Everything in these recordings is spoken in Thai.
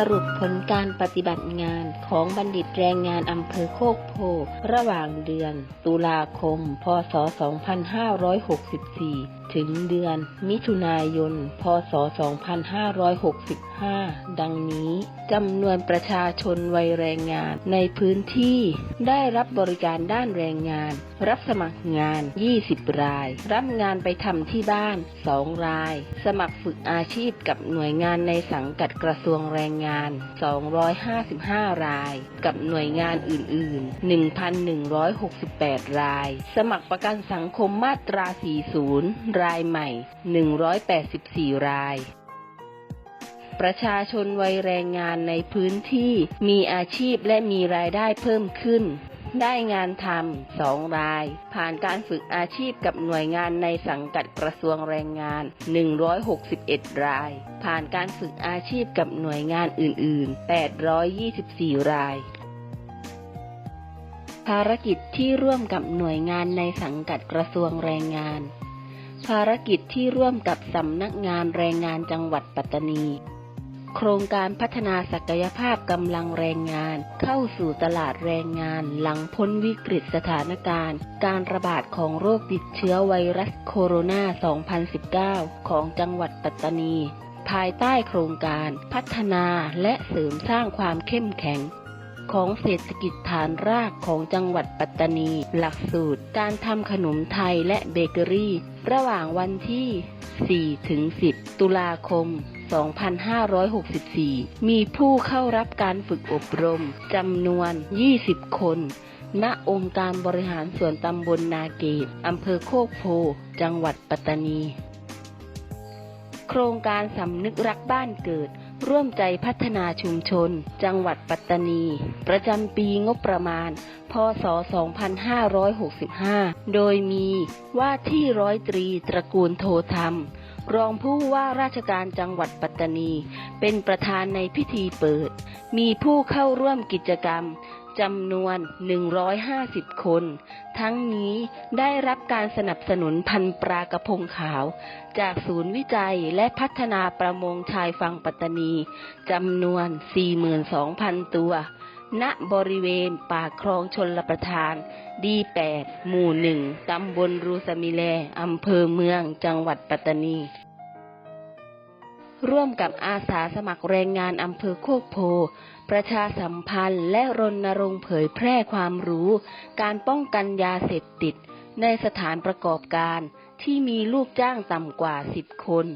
สรุปผลการปฏิบัติงานของบัณฑิตแรงงานอำเภอโคกโพ ระหว่างเดือน ตุลาคม พศ 2564 ถึงเดือน มิถุนายน พศ 2565 ดังนี้จำนวนประชาชนวัยแรงงานในพื้นที่ ได้รับบริการด้านแรงงาน รับสมัครงาน 20 ราย รับงานไปทำที่บ้าน 2 ราย สมัครฝึกอาชีพกับหน่วยงานในสังกัดกระทรวงแรงงาน255 ราย กับหน่วยงานอื่น ๆ 1,168 ราย สมัครประกันสังคมมาตรา 40 รายใหม่ 184 รายประชาชนวัยแรงงานในพื้นที่มีอาชีพและมีรายได้เพิ่มขึ้น ได้งานทำสองราย ผ่านการฝึกอาชีพกับหน่วยงานในสังกัดกระทรวงแรงงาน 161 ราย ผ่านการฝึกอาชีพกับหน่วยงานอื่น ๆ 824 ราย ภารกิจที่ร่วมกับหน่วยงานในสังกัดกระทรวงแรงงาน ภารกิจที่ร่วมกับสำนักงานแรงงานจังหวัดปัตตานี โครงการพัฒนาศักยภาพกำลังแรงงาน เข้าสู่ตลาดแรงงานหลังพ้นวิกฤตสถานการณ์ การระบาดของโรคติดเชื้อไวรัสโคโรนา 2019 ของจังหวัดปัตตานี ภายใต้โครงการพัฒนาและเสริมสร้างความเข้มแข็ง ของเศรษฐกิจฐานรากของจังหวัดปัตตานี หลักสูตร การทำขนมไทยและเบเกอรี่ ระหว่างวันที่ 4-10 ตุลาคม 2564 มีผู้เข้ารับการฝึกอบรมจำนวน 20 คน ณ องค์การบริหารส่วนตำบลนาเกตอำเภอโคกโพ จังหวัดปัตตานี โครงการสำนึกรักบ้านเกิด ร่วมใจพัฒนาชุมชน จังหวัดปัตตานี ประจำปีงบประมาณ พศ 2565 โดยมีว่าที่ร้อยตรีตระกูลโทธรรม รองผู้ว่าราชการจังหวัดปัตตานี เป็นประธานในพิธีเปิด มีผู้เข้าร่วมกิจกรรมจำนวน 150 คน ทั้งนี้ได้รับการสนับสนุนพันปลากระพงขาว จากศูนย์วิจัยและพัฒนาประมงชายฝั่งปัตตานีจำนวน 42,000 ตัว ณบริเวณปากคลองชนลประทาน ดี8หมู่หนึ่งตำบลรูสมิแลอำเภอเมืองจังหวัดปัตตานี ร่วมกับอาสาสมัครแรงงานอำเภอโคกโพ ประชาสัมพันธ์และรณรงค์เผยแพร่ความรู้ การป้องกันยาเสพติด ในสถานประกอบการที่มีลูกจ้างต่ำกว่า10คน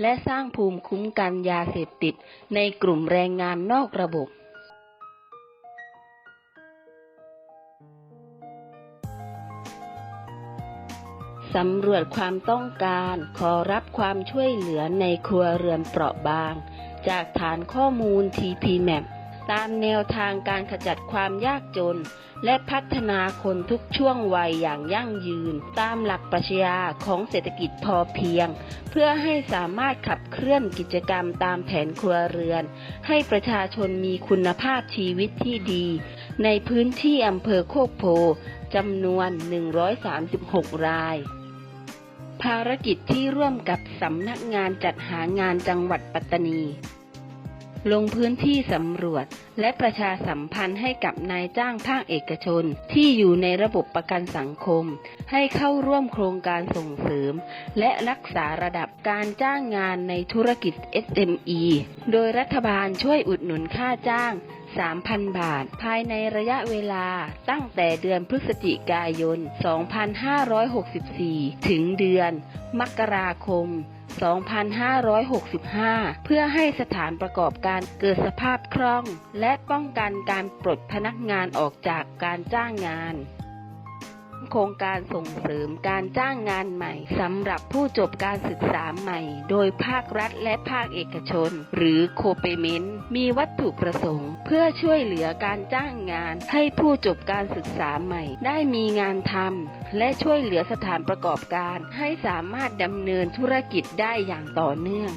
และสร้างภูมิคุ้มกันยาเสพติดในกลุ่มแรงงานนอกระบบ สำรวจความต้องการ ขอรับความช่วยเหลือในครัวเรือนเปราะบาง จากฐานข้อมูล TPMAP ตามแนวทางการขจัดความยากจน และพัฒนาคนทุกช่วงวัยอย่างยั่งยืน ตามหลักปรัชญาของเศรษฐกิจพอเพียง เพื่อให้สามารถขับเคลื่อนกิจกรรมตามแผนครัวเรือน ให้ประชาชนมีคุณภาพชีวิตที่ดี ในพื้นที่อำเภอโคกโพจำนวน 136 ราย ภารกิจที่ร่วมกับสำนักงานจัดหางานจังหวัดปัตตานี ลงพื้นที่สำรวจและประชาสัมพันธ์ให้กับนายจ้างภาคเอกชนที่อยู่ในระบบประกันสังคม ให้เข้าร่วมโครงการส่งเสริม และรักษาระดับการจ้างงานในธุรกิจ SME โดยรัฐบาลช่วยอุดหนุนค่าจ้าง 3,000 บาท ภายในระยะเวลาตั้งแต่เดือนพฤศจิกายน 2564 ถึงเดือน มกราคม 2565 เพื่อให้สถานประกอบการเกิดสภาพคล่อง และป้องกันการปลดพนักงานออกจากการจ้างงาน โครงการส่งเสริมการจ้างงานใหม่สำหรับผู้จบการศึกษาใหม่ โดยภาครัฐและภาคเอกชน หรือโคเปเมนต์มีวัตถุประสงค์ เพื่อช่วยเหลือการจ้างงาน ให้ผู้จบการศึกษาใหม่ ได้มีงานทำและช่วยเหลือสถานประกอบการ ให้สามารถดำเนินธุรกิจได้อย่างต่อเนื่อง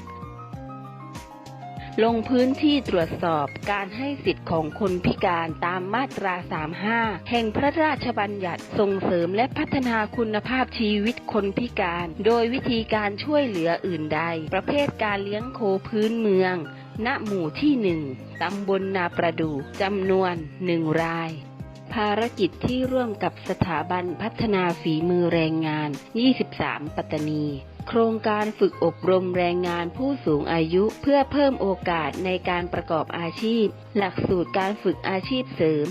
ลงพื้นที่ตรวจสอบการให้สิทธิ์ของคนพิการตามมาตรา 35 แห่งพระราชบัญญัติส่งเสริมและพัฒนาคุณภาพชีวิตคนพิการ โดยวิธีการช่วยเหลืออื่นใด ประเภทการเลี้ยงโคพื้นเมือง ณ หมู่ที่หนึ่งตำบลนาประดูจำนวนหนึ่งรายภารกิจที่ร่วมกับสถาบันพัฒนาฝีมือแรงงาน 23 ปัตตานี โครงการฝึกอบรมแรงงานผู้สูงอายุเพื่อเพิ่มโอกาสในการประกอบอาชีพ หลักสูตรการฝึกอาชีพเสริม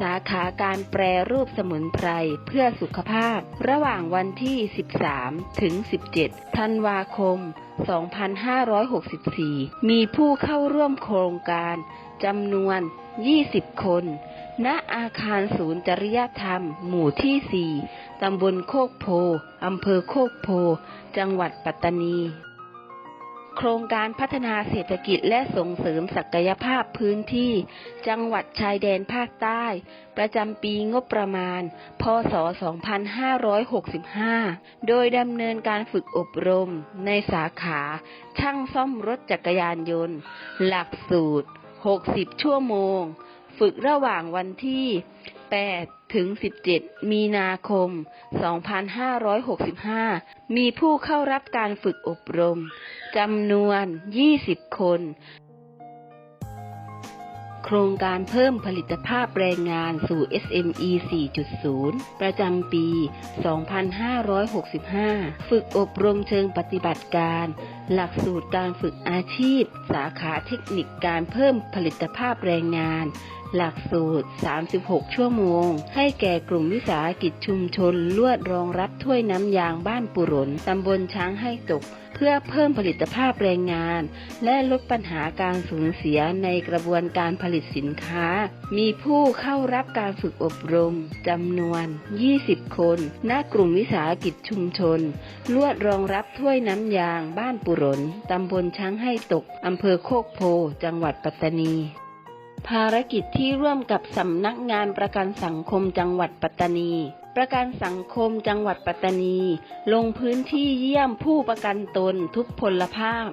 สาขาการแปรรูปสมุนไพรเพื่อสุขภาพ ระหว่างวันที่ 13 ถึง 17 ธันวาคม 2564 มีผู้เข้าร่วมโครงการจำนวน 20 คน ณอาคารศูนย์จริยธรรม หมู่ที่4ตำบลโคกโพ อำเภอโคกโพ จังหวัดปัตตานี โครงการพัฒนาเศรษฐกิจและส่งเสริมศักยภาพพื้นที่ จังหวัดชายแดนภาคใต้ ประจำปีงบประมาณ พศ 2565 โดยดำเนินการฝึกอบรม ในสาขา ช่างซ่อมรถจักรยานยนต์ หลักสูตร 60 ชั่วโมง ฝึกระหว่างวันที่ 8 ถึง 17 มีนาคม 2565 มีผู้เข้ารับการฝึกอบรมจำนวน 20 คน โครงการเพิ่มผลิตภาพแรงงานสู่ SME 4.0 ประจำปี 2565 ฝึกอบรมเชิงปฏิบัติการ หลักสูตรการฝึกอาชีพ สาขาเทคนิคการเพิ่มผลิตภาพแรงงาน หลักสูตร 36 ชั่วโมง ให้แก่กลุ่มวิสาหกิจชุมชนลวดรองรับถ้วยน้ำยางบ้านปุรนตำบลช้างให้ตก พื่อเพิ่มผลิตภาพแรงงาน และลดปัญหาการสูญเสียในกระบวนการผลิตสินค้า มีผู้เข้ารับการฝึกอบรมจำนวน 20 คนณกลุ่มวิสาหกิจชุมชน ลวดรองรับถ้วยน้ำยางบ้านปุรนตำบลช้างให้ตกอำเภอโคกโพ จังหวัดปัตตานีภารกิจที่ร่วมกับสำนักงานประกันสังคมจังหวัดปัตตานี ประกันสังคมจังหวัดปัตตานี ลงพื้นที่เยี่ยมผู้ประกันตนทุกพลภาพ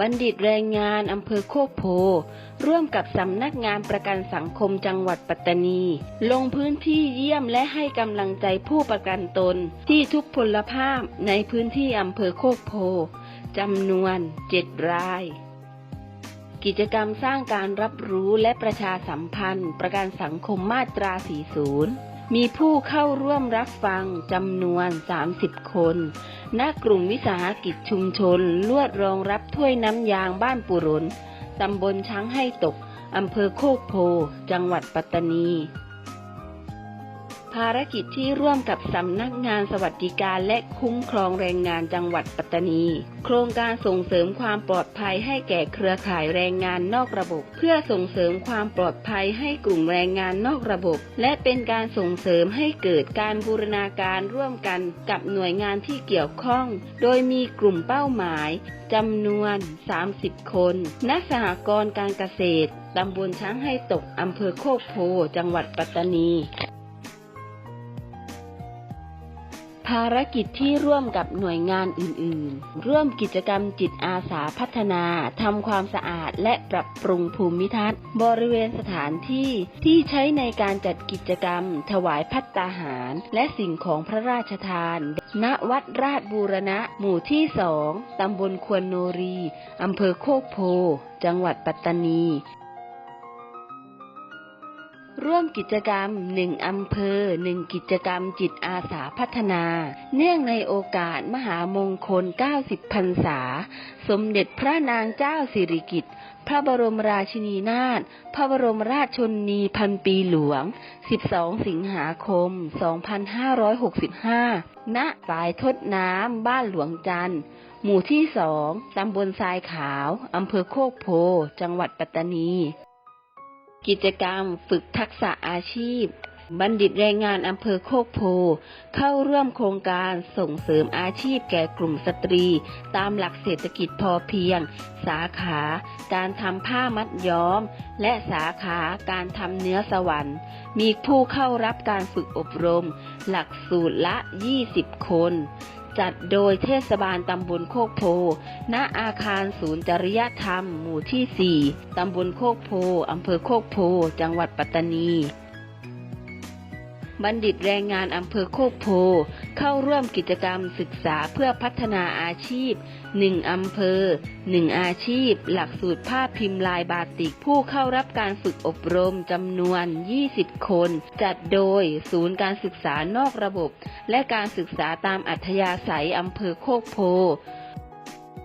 บัณฑิตแรงงานอำเภอโคกโพ ร่วมกับสำนักงานประกันสังคมจังหวัดปัตตานี ลงพื้นที่เยี่ยมและให้กำลังใจผู้ประกันตนที่ทุกพลภาพในพื้นที่อำเภอโคกโพจำนวนเจ็ดราย กิจกรรมสร้างการรับรู้และประชาสัมพันธ์ ประกันสังคมมาตรา 40 มีผู้เข้าร่วมรับฟังจำนวน 30 คน ณ กลุ่มวิสาหกิจชุมชน ลวดรองรับถ้วยน้ำยางบ้านปุรนตำบลช้างให้ตก อำเภอโคกโพ จังหวัดปัตตานี ภารกิจที่ร่วมกับสำนักงานสวัสดิการและคุ้มครองแรงงานจังหวัดปัตตานี โครงการส่งเสริมความปลอดภัยให้แก่เครือข่ายแรงงานนอกระบบ เพื่อส่งเสริมความปลอดภัยให้กลุ่มแรงงานนอกระบบ และเป็นการส่งเสริมให้เกิดการบูรณาการร่วมกันกับหน่วยงานที่เกี่ยวข้อง โดยมีกลุ่มเป้าหมายจำนวน 30 คนณสหกรณ์การเกษตรตำบลช้างให้ตกอำเภอโคกโพ จังหวัดปัตตานี ภารกิจที่ร่วมกับหน่วยงานอื่น ๆ ร่วมกิจกรรมจิตอาสาพัฒนาทำความสะอาดและปรับปรุงภูมิทัศน์ บริเวณสถานที่ที่ใช้ในการจัดกิจกรรม ถวายพัตตาหาร และสิ่งของพระราชทาน ณ วัดราชบูรณะ หมู่ที่สองตำบลควรโนรีอำเภอโคกโพ จังหวัดปัตตานี ร่วมกิจกรรมหนึ่งอำเภอหนึ่งกิจกรรมจิตอาสาพัฒนา เนื่องในโอกาสมหามงคล 90พรรษา สมเด็จพระนางเจ้าสิริกิติ์พระบรมราชินีนาถ พระบรมราชชนนีพันปีหลวง 12 สิงหาคม 2565ณฝายทดน้ำ บ้านหลวงจันทร์ หมู่ที่สอง ตำบลทรายขาว อำเภอโคกโพ จังหวัดปัตตานี กิจกรรมฝึกทักษะอาชีพ บัณฑิตแรงงานอำเภอโคกโพ เข้าร่วมโครงการส่งเสริมอาชีพแก่กลุ่มสตรี ตามหลักเศรษฐกิจพอเพียง สาขา การทำผ้ามัดย้อม และสาขาการทำเนื้อสวรรค์ มีผู้เข้ารับการฝึกอบรม หลักสูตรละ 20 คน จัดโดยเทศบาลตำบลโคกโพ ณ อาคารศูนย์จริยธรรม หมู่ที่ 4 ตำบลโคกโพ อำเภอโคกโพ จังหวัดปัตตานี บัณฑิตแรงงานอำเภอโคกโพ เข้าร่วมกิจกรรมศึกษาเพื่อพัฒนาอาชีพ 1 อำเภอ 1 อาชีพ หลักสูตรภาพพิมพ์ลายบาติก ผู้เข้ารับการฝึกอบรมจำนวน 20 คน จัดโดยศูนย์การศึกษานอกระบบ และการศึกษาตามอัธยาศัยอำเภอโคกโพ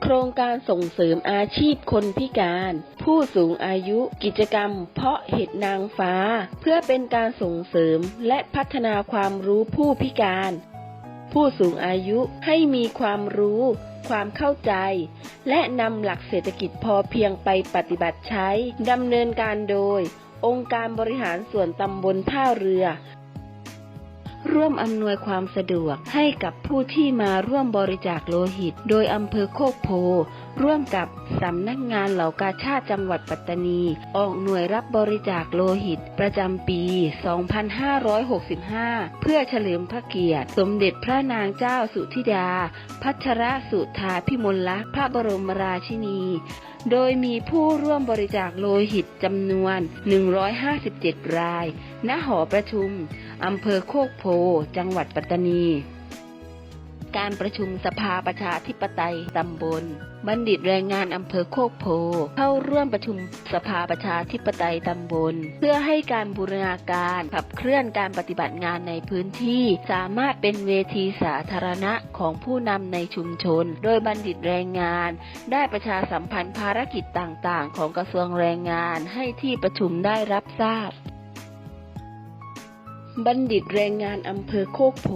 ครงการส่งเสริมอาชีพคนพิการ ผู้สูงอายุกิจกรรม เพาะเห็ดนางฟ้า เพื่อเป็นการส่งเสริมและพัฒนาความรู้ผู้พิการ ผู้สูงอายุให้มีความรู้ ความเข้าใจ และนำหลักเศรษฐกิจพอเพียงไปปฏิบัติใช้ดำเนินการโดย องค์การบริหารส่วนตำบลท่าเรือ ร่วมอำนวยความสะดวกให้กับผู้ที่มาร่วมบริจาคโลหิต โดยอำเภอโคกโพ ร่วมกับสำนักงานเหล่ากาชาติจังหวัดปัตตานี ออกหน่วยรับบริจาคโลหิต ประจำปี 2565 เพื่อเฉลิมพระเกียรติ สมเด็จพระนางเจ้าสุธิดา พัชรสุธาพิมลลักษณ์พระบรมราชินีโดยมีผู้ร่วมบริจาคโลหิตจำนวน 157 ราย ณ หอประชุม อำเภอโคกโพ จังหวัดปัตตานี การประชุมสภาประชาธิปไตยตำบล บัณฑิตแรงงานอำเภอโคกโพ เข้าร่วมประชุมสภาประชาธิปไตยตำบล เพื่อให้การบูรณาการขับเคลื่อนการปฏิบัติงานในพื้นที่ สามารถเป็นเวทีสาธารณะของผู้นำในชุมชน โดยบัณฑิตแรงงาน ได้ประชาสัมพันธ์ภารกิจต่างๆ ของกระทรวงแรงงานให้ที่ประชุมได้รับทราบ บัณฑิตแรงงานอำเภอโคกโพ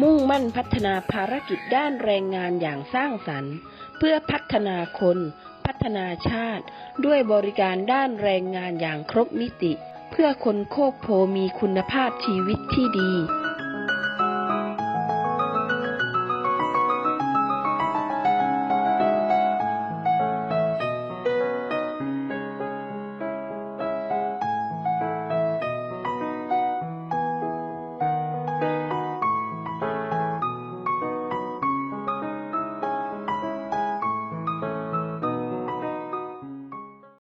มุ่งมั่นพัฒนาภารกิจด้านแรงงานอย่างสร้างสรรค์ เพื่อพัฒนาคน พัฒนาชาติ ด้วยบริการด้านแรงงานอย่างครบมิติ เพื่อคนโคกโพมีคุณภาพชีวิตที่ดี